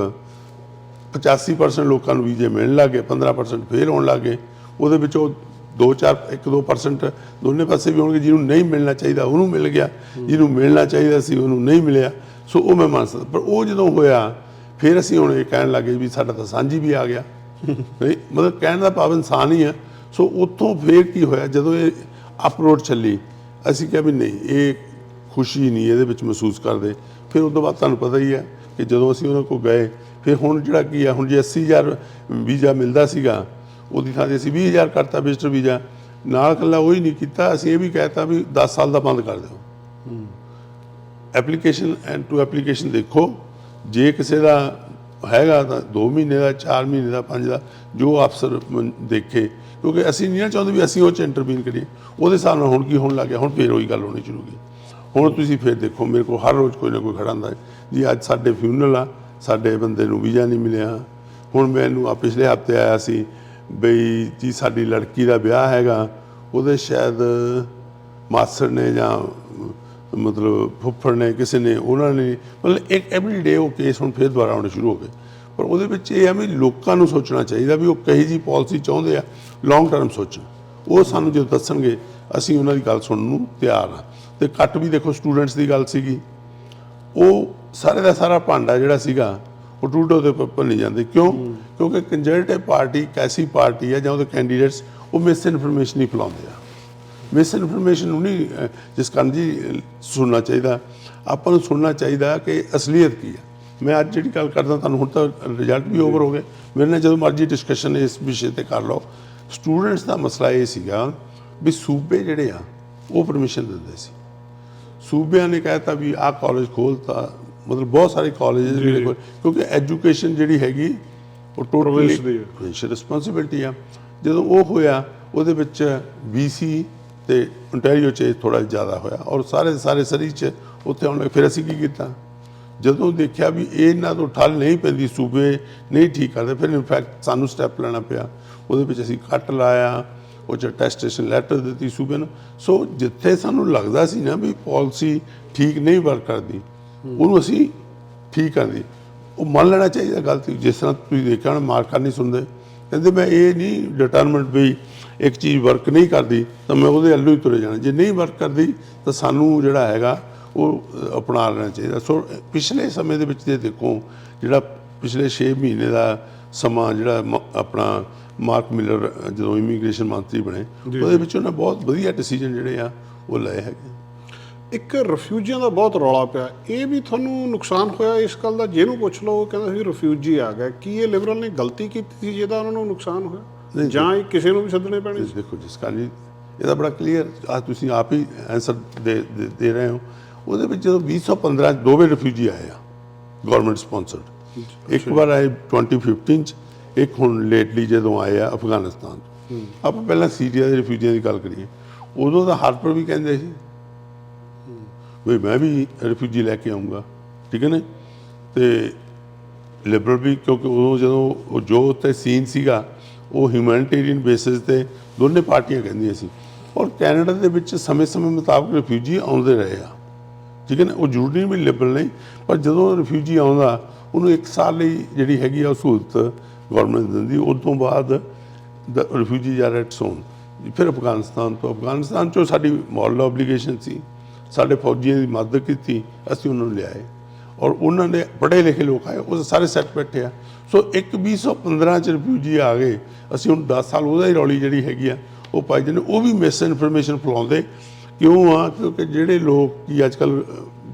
85% ਲੋਕਾਂ ਨੂੰ ਵੀਜ਼ੇ ਮਿਲਣ ਲੱਗੇ 15% ਫੇਲ ਹੋਣ ਲੱਗੇ ਉਹਦੇ ਵਿੱਚ ਉਹ 2-4 1-2% ਦੋਨੇ ਪਾਸੇ ਵੀ ਹੋਣਗੇ, ਜਿਹਨੂੰ ਨਹੀਂ ਮਿਲਣਾ ਚਾਹੀਦਾ ਉਹਨੂੰ ਮਿਲ ਗਿਆ, ਜਿਹਨੂੰ ਮਿਲਣਾ ਚਾਹੀਦਾ ਸੀ ਉਹਨੂੰ ਨਹੀਂ ਮਿਲਿਆ। ਸੋ ਉਹ ਮੈਂ ਮੰਨ ਸਕਦਾ, ਪਰ ਉਹ ਜਦੋਂ ਹੋਇਆ, ਫਿਰ ਅਸੀਂ ਹੁਣ ਇਹ ਕਹਿਣ ਲੱਗੇ ਵੀ ਸਾਡਾ ਤਾਂ ਸਾਂਝੀ ਵੀ ਆ ਗਿਆ। ਨਹੀਂ, ਮਤਲਬ ਕਹਿਣ ਦਾ ਭਾਵ ਇਨਸਾਨ ਹੀ ਆ। ਸੋ ਉੱਥੋਂ ਫੇਰ ਕੀ ਹੋਇਆ, ਜਦੋਂ ਇਹ ਅਪਰੋਡ ਚੱਲੀ, ਅਸੀਂ ਕਿਹਾ ਵੀ ਨਹੀਂ, ਇਹ ਖੁਸ਼ੀ ਨਹੀਂ ਇਹਦੇ ਵਿੱਚ ਮਹਿਸੂਸ ਕਰਦੇ। ਫਿਰ ਉਸ ਤੋਂ ਬਾਅਦ ਤੁਹਾਨੂੰ ਪਤਾ ਹੀ ਹੈ ਕਿ ਜਦੋਂ ਅਸੀਂ ਉਹਨਾਂ ਕੋਲ ਗਏ, ਫਿਰ ਹੁਣ ਜਿਹੜਾ ਕੀ ਆ, ਹੁਣ ਜੇ 80000 ਵੀਜ਼ਾ ਮਿਲਦਾ ਸੀਗਾ ਉਹਦੀ ਥਾਂ ਤੇ ਅਸੀਂ 20000 ਕਰਤਾ ਵਿਜ਼ਟਰ ਵੀਜ਼ਾ। ਨਾਲ ਕੱਲਾ ਉਹ ਹੀ ਨਹੀਂ ਕੀਤਾ, ਅਸੀਂ ਇਹ ਵੀ ਕਹਿਤਾ ਵੀ 10 ਸਾਲ ਦਾ ਬੰਦ ਕਰ ਦਿਓ। ਐਪਲੀਕੇਸ਼ਨ ਐਂਡ ਟੂ ਐਪਲੀਕੇਸ਼ਨ ਦੇਖੋ। ਜੇ ਕਿਸੇ ਦਾ ਹੈਗਾ ਤਾਂ 2 ਮਹੀਨੇ ਦਾ 4 ਮਹੀਨੇ ਦਾ 5 ਦਾ, ਜੋ ਅਫਸਰ ਦੇਖੇ। ਕਿਉਂਕਿ ਅਸੀਂ ਨਹੀਂ ਨਾ ਚਾਹੁੰਦੇ ਵੀ ਅਸੀਂ ਉਹ ਚ ਇੰਟਰਵੀਨ ਕਰੀਏ। ਉਹਦੇ ਹਿਸਾਬ ਨਾਲ ਹੁਣ ਕੀ ਹੋਣ ਲੱਗ ਗਿਆ? ਹੁਣ ਫੇਰ ਉਹੀ ਗੱਲ ਹੋਣੀ ਸ਼ੁਰੂ ਹੋ ਗਈ। ਹੁਣ ਤੁਸੀਂ ਫੇਰ ਦੇਖੋ, ਮੇਰੇ ਕੋਲ ਹਰ ਰੋਜ਼ ਕੋਈ ਨਾ ਕੋਈ ਖੜਾ ਹੁੰਦਾ ਜੀ, ਅੱਜ ਸਾਡੇ ਫਿਊਨਲ ਆ, ਸਾਡੇ ਬੰਦੇ ਨੂੰ ਵੀਜ਼ਾ ਨਹੀਂ ਮਿਲਿਆ। ਹੁਣ ਮੈਨੂੰ ਆ, ਪਿਛਲੇ ਹਫ਼ਤੇ ਆਇਆ ਸੀ ਬਈ ਜੀ ਸਾਡੀ ਲੜਕੀ ਦਾ ਵਿਆਹ ਹੈਗਾ, ਉਹਦੇ ਸ਼ਾਇਦ ਮਾਸੜ ਨੇ ਜਾਂ, ਮਤਲਬ ਫੁੱਫੜ ਨੇ, ਕਿਸੇ ਨੇ, ਉਹਨਾਂ ਨੇ, ਮਤਲਬ ਇੱਕ ਐਵਰੀ ਡੇ ਉਹ ਕੇਸ ਹੁਣ ਫੇਰ ਦੁਬਾਰਾ ਆਉਣੇ ਸ਼ੁਰੂ ਹੋ ਗਏ। ਪਰ ਉਹਦੇ ਵਿੱਚ ਇਹ ਆ ਵੀ ਲੋਕਾਂ ਨੂੰ ਸੋਚਣਾ ਚਾਹੀਦਾ ਵੀ ਉਹ ਕਹੀ ਜੀ ਪਾਲਿਸੀ ਚਾਹੁੰਦੇ ਆ ਲੌਂਗ ਟਰਮ ਸੋਚਣ। ਉਹ ਸਾਨੂੰ ਜਦੋਂ ਦੱਸਣਗੇ, ਅਸੀਂ ਉਹਨਾਂ ਦੀ ਗੱਲ ਸੁਣਨ ਨੂੰ ਤਿਆਰ ਆ। ਤੇ ਕੱਟ ਵੀ ਦੇਖੋ ਸਟੂਡੈਂਟਸ ਦੀ ਗੱਲ ਸੀਗੀ। ਉਹ ਸਾਰੇ ਦਾ ਸਾਰਾ ਭਾਂਡਾ ਜਿਹੜਾ ਸੀਗਾ ਉਹ ਟੂਟੋ ਦੇ ਉੱਪਰ ਨਹੀਂ ਜਾਂਦੇ। ਕਿਉਂ? ਕਿਉਂਕਿ ਕੰਜਰਵੇਟਿਵ ਪਾਰਟੀ ਇੱਕ ਐਸੀ ਪਾਰਟੀ ਹੈ ਜਾਂ ਉਹਦੇ ਕੈਂਡੀਡੇਟਸ ਉਹ ਮਿਸ ਇਨਫੋਰਮੇਸ਼ਨ ਹੀ ਫੈਲਾਉਂਦੇ ਆ। ਮਿਸ ਇਨਫੋਰਮੇਸ਼ਨ ਨੂੰ ਨਹੀਂ ਜਿਸ ਕਾਰਨ ਜੀ ਸੁਣਨਾ ਚਾਹੀਦਾ। ਆਪਾਂ ਨੂੰ ਸੁਣਨਾ ਚਾਹੀਦਾ ਕਿ ਅਸਲੀਅਤ ਕੀ ਹੈ। ਮੈਂ ਅੱਜ ਜਿਹੜੀ ਗੱਲ ਕਰਦਾ ਤੁਹਾਨੂੰ ਹੁਣ ਤਾਂ ਰਿਜ਼ਲਟ ਵੀ ਓਵਰ ਹੋ ਗਏ। ਮੇਰੇ ਨਾਲ ਜਦੋਂ ਮਰਜ਼ੀ ਡਿਸਕਸ਼ਨ ਇਸ ਵਿਸ਼ੇ ਤੇ ਕਰ ਲਓ। ਸਟੂਡੈਂਟਸ ਦਾ ਮਸਲਾ ਇਹ ਸੀਗਾ ਵੀ ਸੂਬੇ ਜਿਹੜੇ ਆ ਉਹ ਪਰਮਿਸ਼ਨ ਦਿੰਦੇ ਸੀ। ਸੂਬਿਆਂ ਨੇ ਕਹਿਤਾ ਵੀ ਆਹ ਕਾਲਜ ਖੋਲਤਾ ਮਤਲਬ ਬਹੁਤ ਸਾਰੇ ਕਾਲਜ ਜਿਹੜੇ ਖੋਲ੍ਹ- ਕਿਉਂਕਿ ਐਜੂਕੇਸ਼ਨ ਜਿਹੜੀ ਹੈਗੀ ਉਹ ਟੋਟਲੀ। ਪ੍ਰੋਵਿੰਸ਼ੀਅਲ ਰਿਸਪੌਂਸਿਬਿਲਟੀ ਆ। ਜਦੋਂ ਉਹ ਹੋਇਆ ਉਹਦੇ ਵਿੱਚ BC ਤੇ ontario ਚ ਥੋੜਾ ਜ਼ਿਆਦਾ ਹੋਇਆ ਔਰ ਸਾਰੇ ਸਾਰੇ ਸਰੀ ਚ ਉੱਥੇ ਲੱਗੇ ਫਿਰ ਅਸੀਂ ਕੀ ਕੀਤਾ? ਜਦੋਂ ਦੇਖਿਆ ਵੀ ਇਹ ਇਹਨਾਂ ਤੋਂ ਠੱਲ ਨਹੀਂ ਪੈਂਦੀ ਸੂਬੇ ਨਹੀਂ ਠੀਕ ਕਰਦੇ ਫਿਰ ਇਨਫੈਕਟ ਸਾਨੂੰ ਸਟੈਪ ਲੈਣਾ ਪਿਆ। ਉਹਦੇ ਵਿੱਚ ਅਸੀਂ ਕੱਟ ਲਾਇਆ ਉਹ ਚ ਟੈਸਟੇਸ਼ਨ ਲੈਟਰ ਦਿੱਤੀ ਸੂਬੇ ਨੂੰ। ਸੋ ਜਿੱਥੇ ਸਾਨੂੰ ਲੱਗਦਾ ਸੀ ਨਾ ਵੀ ਪਾਲਿਸੀ ਠੀਕ ਨਹੀਂ ਵਰਕ ਕਰਦੀ ਉਹਨੂੰ ਅਸੀਂ ਠੀਕ ਕਰਦੀ ਉਹ ਮੰਨ ਲੈਣਾ ਚਾਹੀਦਾ ਗਲਤੀ ਜਿਸ ਤਰ੍ਹਾਂ ਤੁਸੀਂ ਦੇਖਿਆ ਨਾ ਮਾਰਕਰ ਨਹੀਂ ਸੁਣਦੇ। ਕਹਿੰਦੇ ਮੈਂ ਇਹ ਨਹੀਂ ਡਿਟਰਮਿਨਡ ਵੀ ਇੱਕ ਚੀਜ਼ ਵਰਕ ਨਹੀਂ ਕਰਦੀ ਤਾਂ ਮੈਂ ਉਹਦੇ ਵੱਲੋਂ ਹੀ ਤੁਰੇ ਜਾਣਾ। ਜੇ ਨਹੀਂ ਵਰਕ ਕਰਦੀ ਤਾਂ ਸਾਨੂੰ ਜਿਹੜਾ ਹੈਗਾ ਉਹ ਅਪਣਾ ਲੈਣਾ ਚਾਹੀਦਾ। ਸੋ ਪਿਛਲੇ ਸਮੇਂ ਦੇ ਵਿੱਚ ਜੇ ਦੇਖੋ ਜਿਹੜਾ ਪਿਛਲੇ 6 ਮਹੀਨੇ ਦਾ ਸਮਾਂ ਜਿਹੜਾ ਆਪਣਾ ਮਾਰਕ ਮਿਲਰ ਜਦੋਂ ਇਮੀਗ੍ਰੇਸ਼ਨ ਮੰਤਰੀ ਬਣੇ ਉਹਦੇ ਵਿੱਚ ਉਹਨੇ ਬਹੁਤ ਵਧੀਆ ਡਿਸੀਜਨ ਜਿਹੜੇ ਆ ਉਹ ਲਏ ਹੈਗੇ। ਇੱਕ ਰਿਫਿਊਜੀਆਂ ਦਾ ਬਹੁਤ ਰੌਲਾ ਪਿਆ। ਇਹ ਵੀ ਤੁਹਾਨੂੰ ਨੁਕਸਾਨ ਹੋਇਆ ਇਸ ਗੱਲ ਦਾ? ਜਿਹਨੂੰ ਪੁੱਛ ਲਓ ਉਹ ਕਹਿੰਦਾ ਸੀ ਰਿਫਿਊਜੀ ਆ ਗਿਆ। ਕੀ ਇਹ ਲਿਬਰਲ ਨੇ ਗਲਤੀ ਕੀਤੀ ਸੀ ਜਿਹਦਾ ਉਹਨਾਂ ਨੂੰ ਨੁਕਸਾਨ ਹੋਇਆ? ਜਾਂ ਇਹ ਕਿਸੇ ਨੂੰ ਵੀ ਸੱਦਣੇ ਪੈਣੇ? ਸੀ ਦੇਖੋ ਜਿਸ ਜੀ ਇਹਦਾ ਬੜਾ ਕਲੀਅਰ ਆ। ਤੁਸੀਂ ਆਪ ਹੀ ਆਨਸਰ ਦੇ ਦੇ- ਰਹੇ ਹੋ। ਉਹਦੇ ਵਿੱਚ ਜਦੋਂ 2015 ਚ ਦੋਵੇਂ ਰਿਫਿਊਜੀ ਆਏ ਆ ਗਵਰਨਮੈਂਟ ਸਪਾਂਸਰਡ ਇੱਕ ਵਾਰ ਆਏ 2015 ਚ ਇੱਕ ਹੁਣ ਲੇਟਲੀ ਜਦੋਂ ਆਏ ਆ ਅਫਗਾਨਿਸਤਾਨ ਆਪਾਂ ਪਹਿਲਾਂ ਸੀਰੀਆ ਦੇ ਰਿਫਿਊਜੀਆਂ ਦੀ ਗੱਲ ਕਰੀਏ। ਉਦੋਂ ਤਾਂ ਹਾਰਪਰ ਵੀ ਕਹਿੰਦੇ ਸੀ ਵੀ ਮੈਂ ਵੀ ਰਿਫਿਊਜੀ ਲੈ ਕੇ ਆਉਂਗਾ, ਠੀਕ ਹੈ ਨਾ? ਤੇ ਲਿਬਰਲ ਵੀ ਕਿਉਂਕਿ ਉਦੋਂ ਜਦੋਂ ਜੋ ਉੱਤੇ ਸੀਨ ਸੀਗਾ, ਉਹ ਹਿਊਮੈਨਿਟੇਰੀਅਨ ਬੇਸਿਸ ਤੇ ਦੋਨੇ ਪਾਰਟੀਆਂ ਕਹਿੰਦੀਆਂ ਸੀ। ਔਰ ਕੈਨੇਡਾ ਦੇ ਵਿੱਚ ਸਮੇਂ-ਸਮੇਂ ਮੁਤਾਬਕ ਰਿਫਿਊਜੀ ਆਉਂਦੇ ਰਹੇ ਆ, ਠੀਕ ਹੈ ਨਾ? ਉਹ ਜ਼ਰੂਰੀ ਨਹੀਂ ਵੀ ਲਿਬਰਲ ਨਹੀਂ, ਪਰ ਜਦੋਂ ਰਿਫਿਊਜੀ ਆਉਂਦਾ, ਉਹਨੂੰ ਇੱਕ ਸਾਲ ਲਈ ਜਿਹੜੀ ਹੈਗੀ ਆ ਉਹ ਸਹੂਲਤ ਗਵਰਨਮੈਂਟ ਦਿੰਦੀ ਉਸ ਤੋਂ ਬਾਅਦ ਦ ਰਿਫਿਊਜੀ ਆਰ ਐਟ ਸੋਨ ਫਿਰ ਅਫਗਾਨਿਸਤਾਨ ਤੋਂ, ਅਫਗਾਨਿਸਤਾਨ ਚੋਂ ਸਾਡੀ ਮੋਰਲ ਆਬਲੀਗੇਸ਼ਨ ਸੀ। ਸਾਡੇ ਫੌਜੀਆਂ ਦੀ ਮਦਦ ਕੀਤੀ ਅਸੀਂ ਉਹਨਾਂ ਨੂੰ ਲਿਆਏ। ਔਰ ਉਹਨਾਂ ਨੇ ਪੜ੍ਹੇ ਲਿਖੇ ਲੋਕ ਆਏ ਉਹ ਸਾਰੇ ਸੈੱਟ ਬੈਠੇ ਆ। ਸੋ ਇੱਕ 2015 ਚ ਰਿਫਿਊਜੀ ਆ ਗਏ। ਅਸੀਂ ਹੁਣ 10 ਸਾਲ ਉਹਦਾ ਹੀ ਰੌਲੀ ਜਿਹੜੀ ਹੈਗੀ ਆ ਉਹ ਪਾਈ ਜਾਂਦੇ ਉਹ ਵੀ ਮਿਸ ਇਨਫੋਰਮੇਸ਼ਨ ਫੈਲਾਉਂਦੇ। ਕਿਉਂ ਆ? ਕਿਉਂਕਿ ਜਿਹੜੇ ਲੋਕ ਕੀ ਅੱਜ ਕੱਲ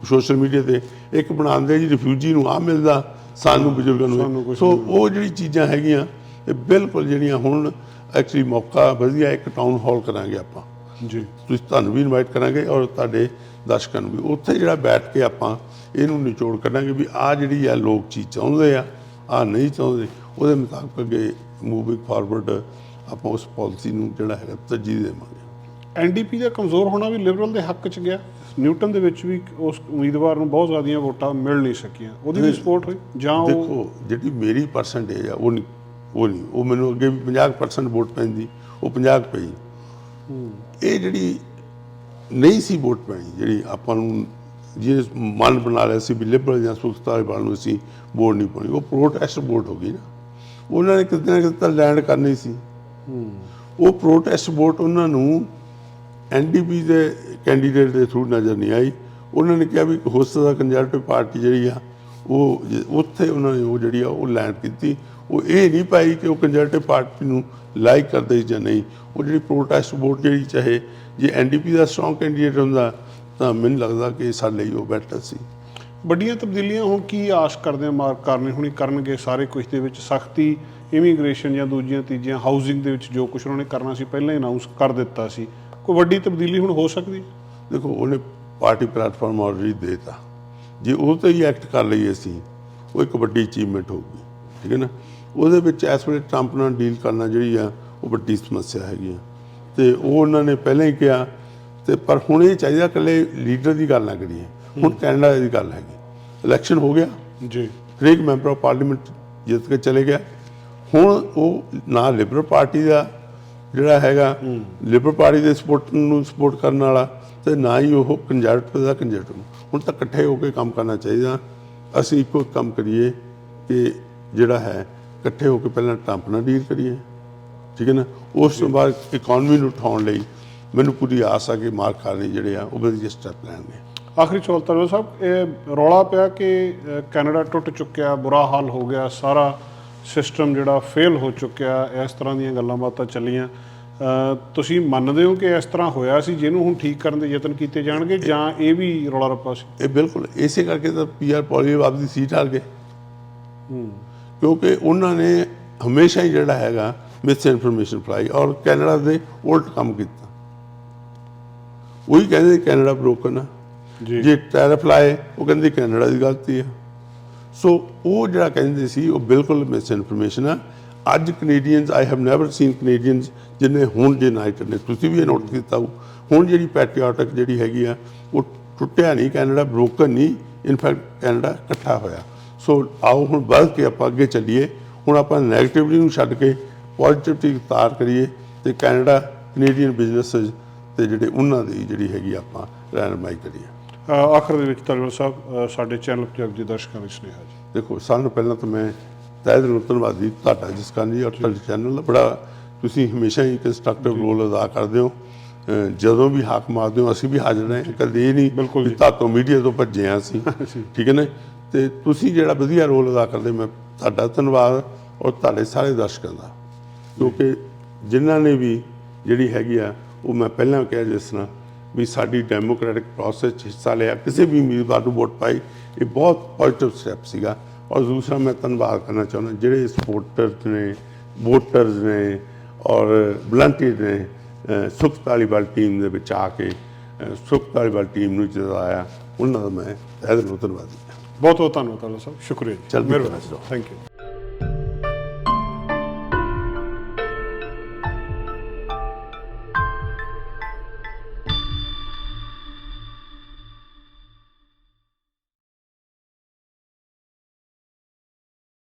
ਸੋਸ਼ਲ ਮੀਡੀਆ ਤੇ ਇੱਕ ਬਣਾਉਂਦੇ ਜੀ ਰਿਫਿਊਜੀ ਨੂੰ ਆ ਮਿਲਦਾ ਸਾਨੂੰ ਬਜ਼ੁਰਗਾਂ ਨੂੰ। ਸੋ ਉਹ ਜਿਹੜੀ ਚੀਜ਼ਾਂ ਹੈਗੀਆਂ ਇਹ ਬਿਲਕੁਲ ਜਿਹੜੀਆਂ ਹੁਣ ਐਕਚੁਅਲੀ ਮੌਕਾ ਵਧੀਆ ਇੱਕ ਟਾਊਨ ਹਾਲ ਕਰਾਂਗੇ ਆਪਾਂ। ਜੀ। ਤੁਸੀਂ ਤੁਹਾਨੂੰ ਵੀ ਇਨਵਾਈਟ ਕਰਾਂਗੇ ਔਰ ਤੁਹਾਡੇ ਦਰਸ਼ਕਾਂ ਨੂੰ ਵੀ। ਉੱਥੇ ਜਿਹੜਾ ਬੈਠ ਕੇ ਆਪਾਂ ਇਹਨੂੰ ਨਿਚੋੜ ਕਰਾਂਗੇ ਵੀ ਆ ਜਿਹੜੀ ਆ ਲੋਕ ਚੀਜ਼ ਚਾਹੁੰਦੇ ਆ ਆ ਨਹੀਂ ਚਾਹੁੰਦੇ ਉਹਦੇ ਮੁਤਾਬਕ ਅੱਗੇ ਮੂਵਿੰਗ ਫਾਰਵਰਡ ਆਪਾਂ ਉਸ ਪਾਲਿਸੀ ਨੂੰ ਜਿਹੜਾ ਹੈਗਾ ਤਰਜੀਹ ਦੇਵਾਂਗੇ। ਐਨਡੀਪੀ ਦਾ ਕਮਜ਼ੋਰ ਹੋਣਾ ਵੀ ਲਿਬਰਲ ਦੇ ਹੱਕ 'ਚ ਗਿਆ। ਨਿਊਟਨ ਦੇ ਵਿੱਚ ਵੀ ਉਸ ਉਮੀਦਵਾਰ ਨੂੰ ਬਹੁਤ ਜ਼ਿਆਦੀਆਂ ਵੋਟਾਂ ਮਿਲ ਨਹੀਂ ਸਕੀਆਂ। ਉਹਦੀ ਵੀ ਸਪੋਰਟ ਹੋਈ? ਜਾਂ ਉਹ ਦੇਖੋ ਜਿਹੜੀ ਮੇਰੀ ਪਰਸੈਂਟੇਜ ਆ ਉਹ ਨਹੀਂ ਉਹ ਨਹੀਂ ਉਹ ਮੈਨੂੰ ਅੱਗੇ ਵੀ 50% ਵੋਟ ਪੈਂਦੀ ਉਹ 50 ਪਈ। ਇਹ ਜਿਹੜੀ ਨਹੀਂ ਸੀ ਵੋਟ ਪੈਣੀ ਜਿਹੜੀ ਆਪਾਂ ਨੂੰ ਜੇ ਮਨ ਬਣਾ ਲਿਆ ਸੀ ਵੀ ਲਿਬਰਲ ਜਾਂ ਸੁਖਤਾਰ ਵਾਲ ਨੂੰ ਅਸੀਂ ਵੋਟ ਨਹੀਂ ਪਾਉਣੀ ਉਹ ਪ੍ਰੋਟੈਸਟ ਵੋਟ ਹੋ ਗਈ ਨਾ। ਉਹਨਾਂ ਨੇ ਕਿਤੇ ਨਾ ਕਿਤੇ ਤਾਂ ਲੈਂਡ ਕਰਨੀ ਸੀ। ਉਹ ਪ੍ਰੋਟੈਸਟ ਵੋਟ ਉਹਨਾਂ ਨੂੰ ਐਨਡੀਪੀ ਦੇ ਕੈਂਡੀਡੇਟ ਦੇ ਥਰੂ ਨਜ਼ਰ ਨਹੀਂ ਆਈ। ਉਹਨਾਂ ਨੇ ਕਿਹਾ ਵੀ ਹੋ ਸਕਦਾ ਕੰਜ਼ਰਵੇਟਿਵ ਪਾਰਟੀ ਜਿਹੜੀ ਆ ਉਹ ਉੱਥੇ ਉਹਨਾਂ ਨੇ ਉਹ ਜਿਹੜੀ ਆ ਉਹ ਲੈਂਡ ਕੀਤੀ। ਉਹ ਇਹ ਨਹੀਂ ਪਾਈ ਕਿ ਉਹ ਕੰਜ਼ਰਵੇਟਿਵ ਪਾਰਟੀ ਨੂੰ ਲਾਈਕ ਕਰਦੇ ਜਾਂ ਨਹੀਂ। ਉਹ ਜਿਹੜੀ ਪ੍ਰੋਟੈਸਟ ਵੋਟ ਜਿਹੜੀ ਚਾਹੇ ਜੇ ਐਨਡੀਪੀ ਦਾ ਸਟਰੋਂਗ ਕੈਂਡੀਡੇਟ ਹੁੰਦਾ ਤਾਂ ਮੈਨੂੰ ਲੱਗਦਾ ਕਿ ਸਾਡੇ ਲਈ ਉਹ ਬੈਟਰ ਸੀ। ਵੱਡੀਆਂ ਤਬਦੀਲੀਆਂ ਹੁਣ ਕੀ ਆਸ ਕਰਦੇ ਆ ਮਾਰਕ ਕਰਨੇ? ਹੁਣੀ ਕਰਨਗੇ ਸਾਰੇ ਕੁਝ ਦੇ ਵਿੱਚ ਸਖਤੀ ਇਮੀਗ੍ਰੇਸ਼ਨ ਜਾਂ ਦੂਜੀਆਂ ਤੀਜੀਆਂ ਹਾਊਸਿੰਗ ਦੇ ਵਿੱਚ ਜੋ ਕੁਝ ਉਹਨਾਂ ਨੇ ਕਰਨਾ ਸੀ ਪਹਿਲਾਂ ਹੀ ਅਨਾਉਂਸ ਕਰ ਦਿੱਤਾ ਸੀ। ਕੋਈ ਵੱਡੀ ਤਬਦੀਲੀ ਹੁਣ ਹੋ ਸਕਦੀ? ਦੇਖੋ ਉਹਨੇ ਪਾਰਟੀ ਪਲੇਟਫਾਰਮ ਆਲਰੇਡੀ ਦੇਤਾ। ਜੇ ਉਹ ਤੇ ਹੀ ਐਕਟ ਕਰ ਲਈਏ ਅਸੀਂ ਉਹ ਇੱਕ ਵੱਡੀ ਅਚੀਵਮੈਂਟ ਹੋਊਗੀ। ਠੀਕ ਹੈ ਨਾ? ਉਹਦੇ ਵਿੱਚ ਇਸ ਵੇਲੇ ਟਰੰਪ ਨਾਲ ਡੀਲ ਕਰਨਾ ਜਿਹੜੀ ਆ ਉਹ ਵੱਡੀ ਸਮੱਸਿਆ ਹੈਗੀ ਆ। ਤੇ ਉਹ ਉਹਨਾਂ ਨੇ ਪਹਿਲਾਂ ਹੀ ਕਿਹਾ ਤੇ ਪਰ ਹੁਣ ਇਹ ਚਾਹੀਦਾ ਇਕੱਲੇ ਲੀਡਰ ਦੀ ਗੱਲ ਨਾ ਕਰੀਏ। ਹੁਣ ਕੈਨੇਡਾ ਦੀ ਗੱਲ ਹੈਗੀ। ਇਲੈਕਸ਼ਨ ਹੋ ਗਿਆ। ਜੀ। ਹਰੇਕ ਮੈਂਬਰ ਆਫ ਪਾਰਲੀਮੈਂਟ ਜਿੱਤ ਕੇ ਚਲੇ ਗਿਆ। ਹੁਣ ਉਹ ਨਾ ਲਿਬਰਲ ਪਾਰਟੀ ਦਾ ਜਿਹੜਾ ਹੈਗਾ ਲਿਬਰਲ ਪਾਰਟੀ ਦੇ ਸਪੋਰਟ ਨੂੰ ਸਪੋਰਟ ਕਰਨ ਵਾਲਾ ਤੇ ਨਾ ਹੀ ਉਹ ਕੰਜਰਵੇਟਿਵ ਦਾ ਕੰਜਰਵੇਟਿਵ ਹੁਣ ਤਾਂ ਇਕੱਠੇ ਹੋ ਕੇ ਕੰਮ ਕਰਨਾ ਚਾਹੀਦਾ। ਅਸੀਂ ਇੱਕੋ ਇੱਕ ਕੰਮ ਕਰੀਏ ਕਿ ਜਿਹੜਾ ਹੈ ਇਕੱਠੇ ਹੋ ਕੇ ਪਹਿਲਾਂ ਟਰੰਪ ਨਾਲ ਡੀਲ ਕਰੀਏ। ਠੀਕ ਹੈ ਨਾ? ਉਸ ਤੋਂ ਬਾਅਦ ਇਕਨੋਮੀ ਨੂੰ ਉਠਾਉਣ ਲਈ ਮੈਨੂੰ ਪੂਰੀ ਆਸ ਆ ਕਿ ਮਾਰਕ ਕਾਰਨੀ ਜਿਹੜੇ ਆ ਉਹ ਵਧੀਆ ਸਟੈਪ ਲੈਣਗੇ। ਆਖਰੀ ਸਵਾਲ ਤਰਵਰ ਸਾਹਿਬ। ਇਹ ਰੌਲਾ ਪਿਆ ਕਿ ਕੈਨੇਡਾ ਟੁੱਟ ਚੁੱਕਿਆ ਬੁਰਾ ਹਾਲ ਹੋ ਗਿਆ ਸਾਰਾ ਸਿਸਟਮ ਜਿਹੜਾ ਫੇਲ ਹੋ ਚੁੱਕਿਆ ਇਸ ਤਰ੍ਹਾਂ ਦੀਆਂ ਗੱਲਾਂ ਬਾਤਾਂ ਚੱਲੀਆਂ। ਤੁਸੀਂ ਮੰਨਦੇ ਹੋ ਕਿ ਇਸ ਤਰ੍ਹਾਂ ਹੋਇਆ ਸੀ ਜਿਹਨੂੰ ਹੁਣ ਠੀਕ ਕਰਨ ਦੇ ਯਤਨ ਕੀਤੇ ਜਾਣਗੇ ਜਾਂ ਇਹ ਵੀ ਰੌਲਾ ਰੱਪਾ ਸੀ? ਇਹ ਬਿਲਕੁਲ ਇਸੇ ਕਰਕੇ ਤਾਂ ਪੀਆਰ ਪੋਲੀਓ ਆਪਦੀ ਸੀਟ ਹਾਰ ਗਏ। ਕਿਉਂਕਿ ਉਹਨਾਂ ਨੇ ਹਮੇਸ਼ਾ ਹੀ ਜਿਹੜਾ ਹੈਗਾ ਮਿਸ ਇਨਫੋਰਮੇਸ਼ਨ ਫਲਾਈ ਔਰ ਕੈਨੇਡਾ ਦੇ ਉਲਟ ਕੰਮ ਕੀਤਾ। ਉਹੀ ਕਹਿੰਦੇ ਕੈਨੇਡਾ ਬ੍ਰੋਕਨ ਆ। ਜੀ। ਜੇ ਟੈਰਿਫ ਲਾਏ ਉਹ ਕਹਿੰਦੇ ਕੈਨੇਡਾ ਦੀ ਗਲਤੀ ਆ। ਸੋ ਉਹ ਜਿਹੜਾ ਕਹਿੰਦੇ ਸੀ ਉਹ ਬਿਲਕੁਲ ਮਿਸ ਇਨਫੋਰਮੇਸ਼ਨ ਆ। ਅੱਜ Canadians I have never seen Canadians ਜਿਨੇ ਹੁਣ ਯੂਨਾਈਟਡ ਨੇ। ਤੁਸੀਂ ਵੀ ਇਹ ਨੋਟ ਕੀਤਾ ਹੋ ਹੁਣ ਜਿਹੜੀ ਪੈਟਰੀਓਟਿਕ ਜਿਹੜੀ ਹੈਗੀ ਆ ਉਹ ਟੁੱਟਿਆ ਨਹੀਂ ਕੈਨੇਡਾ ਬ੍ਰੋਕਨ ਨਹੀਂ। ਇਨਫੈਕਟ ਕੈਨੇਡਾ ਇਕੱਠਾ ਹੋਇਆ। ਸੋ ਆਓ ਹੁਣ ਵੱਧ ਕੇ ਆਪਾਂ ਅੱਗੇ ਚੱਲੀਏ। ਹੁਣ ਆਪਾਂ ਨੈਗੇਟਿਵਲੀ ਨੂੰ ਛੱਡ ਕੇ ਪੋਜ਼ਿਟਿਵਿਟੀ ਉਤਾਰ ਕਰੀਏ ਤੇ ਕੈਨੇਡਾ ਕੈਨੇਡੀਅਨ ਬਿਜ਼ਨੈਸਸ ਤੇ ਜਿਹੜੇ ਉਹਨਾਂ ਦੀ ਜਿਹੜੀ ਹੈਗੀ ਆਪਾਂ ਰਹਿਨਮਾਈ ਕਰੀਏ। ਆਖਰ ਦੇ ਵਿੱਚ ਤਰਵਰ ਸਾਹਿਬ ਸਾਡੇ ਚੈਨਲ ਪੰਜਾਬ ਦੇ ਦਰਸ਼ਕਾਂ ਲਈ ਸੁਨੇਹਾ ਜੀ। ਦੇਖੋ ਸਾਨੂੰ ਪਹਿਲਾਂ ਤਾਂ ਮੈਂ ਤਹਿ ਦਿਲੋਂ ਧੰਨਵਾਦੀ ਤੁਹਾਡਾ ਜਿਸ ਕਾਰਨ ਜੀ ਔਰ ਤੁਹਾਡੇ ਚੈਨਲ ਦਾ ਬੜਾ ਤੁਸੀਂ ਹਮੇਸ਼ਾ ਹੀ ਕੰਸਟਰਕਟਿਵ ਰੋਲ ਅਦਾ ਕਰਦੇ ਹੋ। ਜਦੋਂ ਵੀ ਹਾਕ ਮਾਰਦੇ ਹੋ ਅਸੀਂ ਵੀ ਹਾਜ਼ਰ ਹਾਂ। ਕਦੇ ਇਹ ਨਹੀਂ। ਤੁਹਾਤੋਂ ਮੀਡੀਆ ਤੋਂ ਭੱਜੇ ਹਾਂ ਅਸੀਂ। ਠੀਕ ਹੈ ਨਾ? ਤੇ ਤੁਸੀਂ ਜਿਹੜਾ ਵਧੀਆ ਰੋਲ ਅਦਾ ਕਰਦੇ, ਮੈਂ ਤੁਹਾਡਾ ਧੰਨਵਾਦ ਔਰ ਤੁਹਾਡੇ ਸਾਰੇ ਦਰਸ਼ਕਾਂ ਦਾ। ਕਿਉਂਕਿ ਜਿਨ੍ਹਾਂ ਨੇ ਵੀ ਜਿਹੜੀ ਹੈਗੀ ਆ, ਉਹ ਮੈਂ ਪਹਿਲਾਂ ਕਿਹਾ ਜਿਸ ਤਰ੍ਹਾਂ ਵੀ ਸਾਡੀ ਡੈਮੋਕ੍ਰੈਟਿਕ ਪ੍ਰੋਸੈਸ 'ਚ ਹਿੱਸਾ ਲਿਆ, ਕਿਸੇ ਵੀ ਉਮੀਦਵਾਰ ਨੂੰ ਵੋਟ ਪਾਈ, ਇਹ ਬਹੁਤ ਪੋਜ਼ਿਟਿਵ ਸਟੈਪ ਸੀਗਾ। ਔਰ ਦੂਸਰਾ ਮੈਂ ਧੰਨਵਾਦ ਕਰਨਾ ਚਾਹੁੰਦਾ, ਜਿਹੜੇ ਸਪੋਰਟਰਸ ਨੇ ਵੋਟਰਸ ਨੇ ਔਰ ਵਲੰਟੀਅਰ ਨੇ, ਅਹ ਸੁਖ ਧਾਲੀਵਾਲ ਟੀਮ ਦੇ ਵਿੱਚ ਆ ਕੇ ਸੁਖ ਧਾਲੀਵਾਲ ਟੀਮ ਨੂੰ ਜਿਤਾਇਆ, ਉਹਨਾਂ ਦਾ ਮੈਂ ਤਹਿ ਦਿਲੋਂ ਧੰਨਵਾਦੀ ਬਹੁਤ ਬਹੁਤ ਧੰਨਵਾਦ ਤਰਵਰ ਸਾਹਿਬ ਸ਼ੁਕਰੀਆ ਜੀ। ਮਿਹਰਬਾਨੀ। Thank you